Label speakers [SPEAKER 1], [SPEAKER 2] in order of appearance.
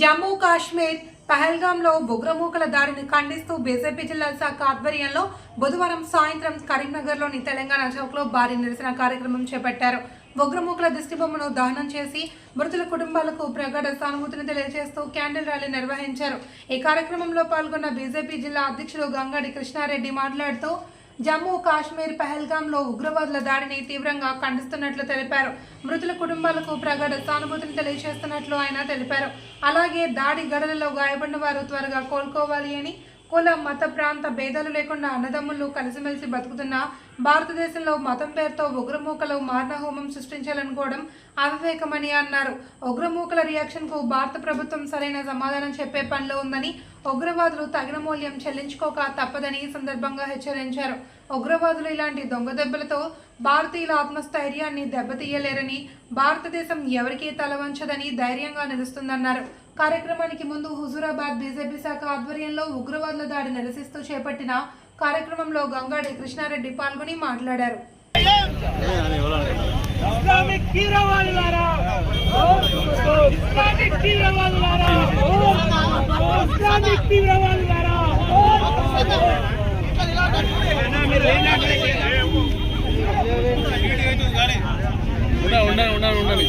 [SPEAKER 1] జమ్మూ కాశ్మీర్ పహల్గాంలో ఉగ్రమూకల దాడిని ఖండిస్తూ బీజేపీ జిల్లా శాఖ ఆధ్వర్యంలో బుధవారం సాయంత్రం కరీంనగర్లోని తెలంగాణ చౌక్లో భారీ నిరసన కార్యక్రమం చేపట్టారు. ఉగ్రమూకల దిష్టిబొమ్మను దహనం చేసి మృతుల కుటుంబాలకు ప్రగాఢ సానుభూతిని తెలియజేస్తూ క్యాండిల్ ర్యాలీ నిర్వహించారు. ఈ కార్యక్రమంలో పాల్గొన్న బీజేపీ జిల్లా అధ్యక్షుడు గంగాడి కృష్ణారెడ్డి మాట్లాడుతూ జమ్మూ కాశ్మీర్ పహల్గాంలో ఉగ్రవాదుల దాడిని తీవ్రంగా ఖండిస్తున్నట్లు తెలిపారు. మృతుల కుటుంబాలకు ప్రగాఢ సానుభూతిని తెలియజేస్తున్నట్లు ఆయన తెలిపారు. అలాగే దాడి గడలలో గాయపడిన వారు త్వరగా కోలుకోవాలి అని కుల మత ప్రాంత భేదాలు లేకుండా అన్నదమ్ములు కలిసిమెలిసి బతుకుతున్న భారతదేశంలో మతం పేరుతో ఉగ్రమూకలు మారణహోమం సృష్టించాలనుకోవడం అవివేకమని అన్నారు. ఉగ్రమూకల రియాక్షన్కు భారత ప్రభుత్వం సరైన సమాధానం చెప్పే పనిలో ఉందని ఉగ్రవాదులు తగిన మూల్యం చెల్లించుకోక తప్పదని ఈ సందర్భంగా హెచ్చరించారు. ఉగ్రవాదులు ఇలాంటి దొంగ దెబ్బలతో భారతీయుల ఆత్మస్థైర్యాన్ని దెబ్బతీయలేరని భారతదేశం ఎవరికీ తలవంచదని ధైర్యంగా నిలుస్తుందన్నారు. కార్యక్రమానికి ముందు హుజూరాబాద్ బీజేపీ శాఖ ఆధ్వర్యంలో ఉగ్రవాదుల దాడి నిరసిస్తూ చేపట్టిన కార్యక్రమంలో గంగాడి కృష్ణారెడ్డి పాల్గొని మాట్లాడారు.
[SPEAKER 2] ఉండాలి ఉండాలి ఉండాలి.